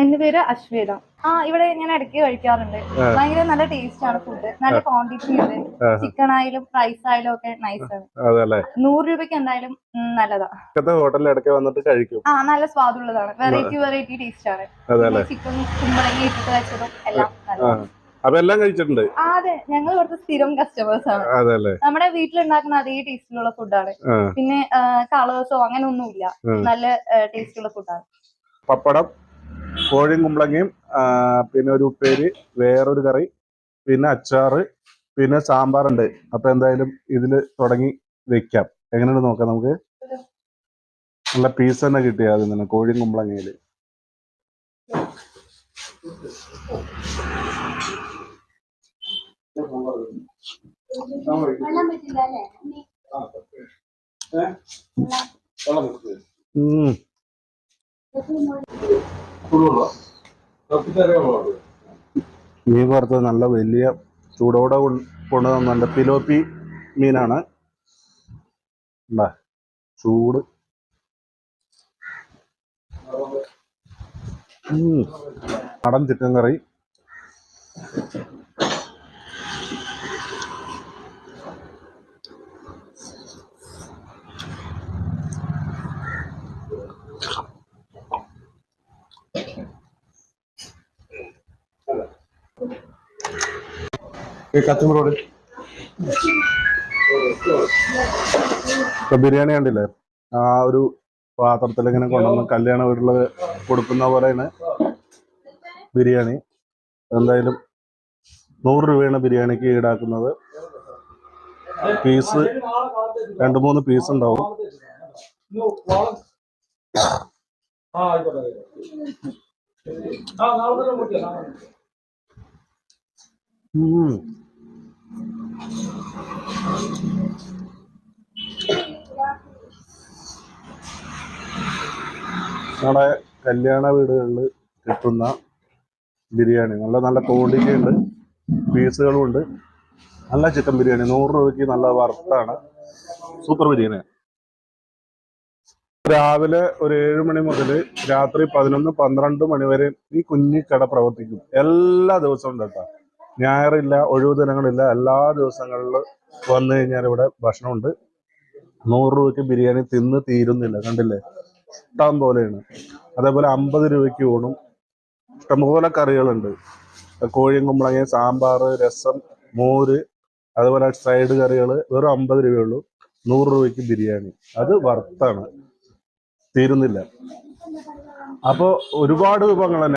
എന്റെ പേര് അശ്വേത. ആ ഇവിടെ ഞാൻ ഇടയ്ക്ക് കഴിക്കാറുണ്ട്. ഭയങ്കര നല്ല ടേസ്റ്റ് ആണ് ഫുഡ് നല്ല ക്വാണ്ടിറ്റി ഉണ്ട്. ചിക്കൻ ആയാലും റൈസ് ആയാലും ഒക്കെ നൈസ് ആണ്. നൂറ് രൂപയ്ക്ക് എന്തായാലും നല്ലതാ. ഹോട്ടലിൽ ഇടയ്ക്ക് വന്നിട്ട് കഴിക്കും. ആ നല്ല സ്വാദുള്ളതാണ്. വെറൈറ്റി വെറൈറ്റി ടേസ്റ്റ് ആണ്. ചിക്കൻ കുമ്പളങ്ങി ഇട്ടിട്ട് വെച്ചതും എല്ലാം അപ്പൊ എല്ലാം കഴിച്ചിട്ടുണ്ട്? അതെ. ഞങ്ങൾ ഇവിടുത്തെ സ്ഥിരം കസ്റ്റമേഴ്സ് ആണ്. നമ്മുടെ വീട്ടിലുണ്ടാക്കുന്ന അതേ ടേസ്റ്റിലുള്ള ഫുഡാണ് പിന്നെ കളേഴ്സോ അങ്ങനെ ഒന്നുമില്ല. നല്ല ടേസ്റ്റുള്ള ഫുഡാണ് പപ്പടം? കോഴിയും കുമ്പളങ്ങയും പിന്നെ ഒരു ഉപ്പേരി വേറൊരു കറി പിന്നെ അച്ചാറ് പിന്നെ സാമ്പാറുണ്ട്. അപ്പൊ എന്തായാലും ഇതിൽ തുടങ്ങി വെക്കാം. എങ്ങനെയാണ് നോക്കാം നമുക്ക്? നല്ല പീസ് തന്നെ കിട്ടിയ ആദ്യം തന്നെ കോഴിയും കുമ്പളങ്ങയിൽ. ഉം. മീൻ വറുത്തത് നല്ല വലിയ ചൂടോടെ കൊണ്ട് നല്ല പിലോപ്പി മീനാണ്. ചൂട്. ഉം. നാടൻ ചിക്കൻ കറി. ഇപ്പൊ ബിരിയാണി കണ്ടില്ലേ? ആ ഒരു പാത്രത്തിൽ ഇങ്ങനെ കൊണ്ടുവന്ന് കല്യാണ വീട്ടിൽ കൊടുക്കുന്ന പോലെയാണ് ബിരിയാണി. എന്തായാലും നൂറ് രൂപയാണ് ബിരിയാണിക്ക് ഈടാക്കുന്നത്. പീസ് രണ്ട് മൂന്ന് പീസ് ഉണ്ടാവും. ആ നമ്മുടെ കല്യാണ വീടുകളിൽ കിട്ടുന്ന ബിരിയാണി. നല്ല നല്ല ക്വാണ്ടിറ്റി ഉണ്ട്. പീസുകളും ഉണ്ട്. നല്ല ചിക്കൻ ബിരിയാണി. നൂറ് രൂപയ്ക്ക് നല്ല വറുത്താണ്. സൂപ്പർ ബിരിയാണി രാവിലെ ഒരു ഏഴ് മണി മുതൽ രാത്രി പതിനൊന്ന് പന്ത്രണ്ട് മണി വരെ ഈ കുഞ്ഞിക്കട പ്രവർത്തിക്കും. എല്ലാ ദിവസവും കേട്ടോ. ഞായറില്ല ഒഴിവു ദിനങ്ങളില്ല എല്ലാ ദിവസങ്ങളിലും വന്നു കഴിഞ്ഞാൽ ഇവിടെ ഭക്ഷണമുണ്ട്. നൂറ് രൂപയ്ക്ക് ബിരിയാണി തിന്ന് തീരുന്നില്ല കണ്ടില്ലേ? ഇഷ്ടം പോലെയാണ്. അതേപോലെ അമ്പത് രൂപയ്ക്ക് ഊണും ഇഷ്ടംപോലെ കറികളുണ്ട്. കോഴിയും കുമ്പളങ്ങ സാമ്പാർ രസം മോര് അതുപോലെ സൈഡ് കറികൾ വെറും അമ്പത് രൂപയുള്ളൂ നൂറ് രൂപയ്ക്ക് ബിരിയാണി. അത് വർത്താണ് തീരുന്നില്ല. അപ്പോൾ ഒരുപാട് വിഭവങ്ങൾ